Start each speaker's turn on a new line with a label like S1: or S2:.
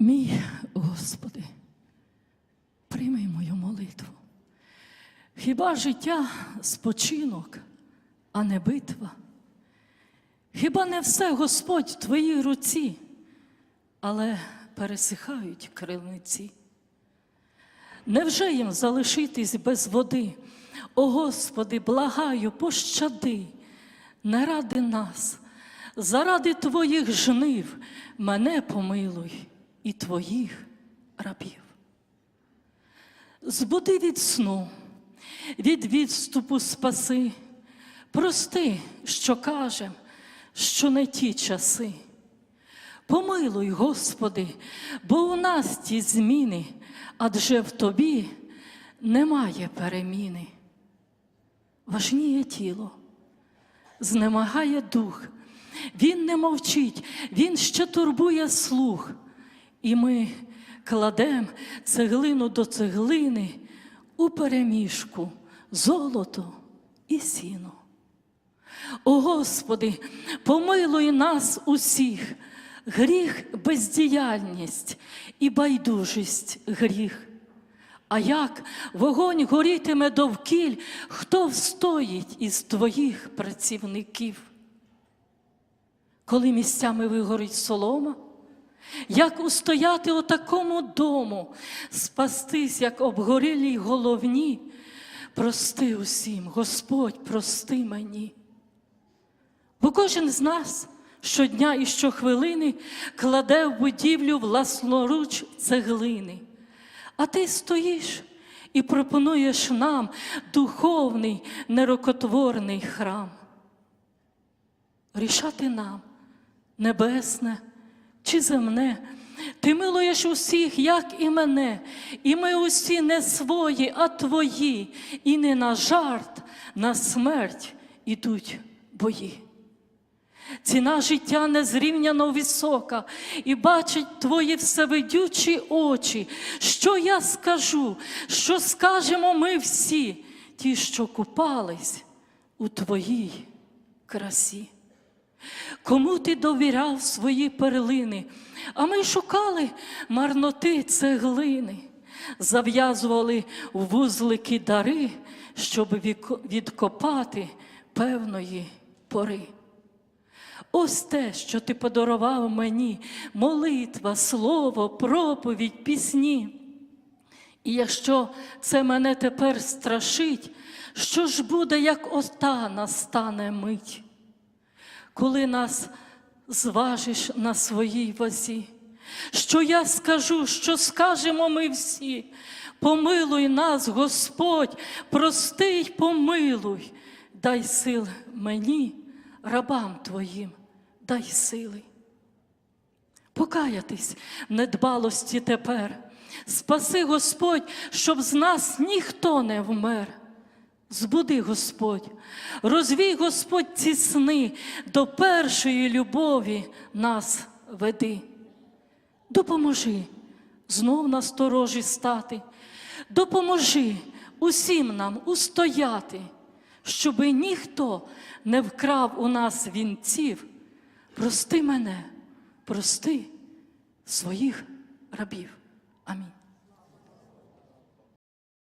S1: Мій Господи, прийми мою молитву. Хіба життя спочинок, а не битва? Хіба не все Господь в Твоїй руці, але пересихають криниці? Невже їм залишитись без води? О Господи, благаю, пощади, не ради нас, заради Твоїх жнив мене помилуй і Твоїх рабів. Збуди від сну, від відступу спаси, прости, що кажем, що не ті часи. Помилуй, Господи, бо у нас ті зміни, адже в Тобі немає переміни. Важніє тіло, знемагає дух, Він не мовчить, Він ще турбує слух. І ми кладем цеглину до цеглини у переміжку золото і сіно. О Господи, помилуй нас усіх, гріх бездіяльність і байдужість гріх. А як вогонь горітиме довкіль, хто встоїть із твоїх працівників? Коли місцями вигорить солома, як устояти у такому дому, спастись, як обгорілій головні, прости усім, Господь, прости мені. Бо кожен з нас щодня і щохвилини кладе в будівлю власноруч цеглини. А ти стоїш і пропонуєш нам духовний нерокотворний храм. Рішати нам небесне чи земне. Ти милуєш усіх, як і мене, і ми усі не свої, а твої, і не на жарт, на смерть ідуть бої. Ціна життя незрівняно висока, і бачать твої всевидючі очі. Що я скажу, що скажемо ми всі, ті, що купались у твоїй красі. Кому ти довіряв свої перлини, а ми шукали марноти цеглини, зав'язували в вузлики дари, щоб відкопати певної пори. Ось те, що ти подарував мені, молитва, слово, проповідь, пісні. І якщо це мене тепер страшить, що ж буде, як ота настане мить, коли нас зважиш на своїй вазі, що я скажу, що скажемо ми всі, помилуй нас, Господь, прости й помилуй, дай сил мені, рабам Твоїм, дай сили. Покаятись в недбалості тепер. Спаси Господь, щоб з нас ніхто не вмер. Збуди, Господь, розвій Господь ці сни, до першої любові нас веди. Допоможи знов на сторожі стати, допоможи усім нам устояти, щоби ніхто не вкрав у нас вінців. Прости мене, прости своїх рабів. Амінь.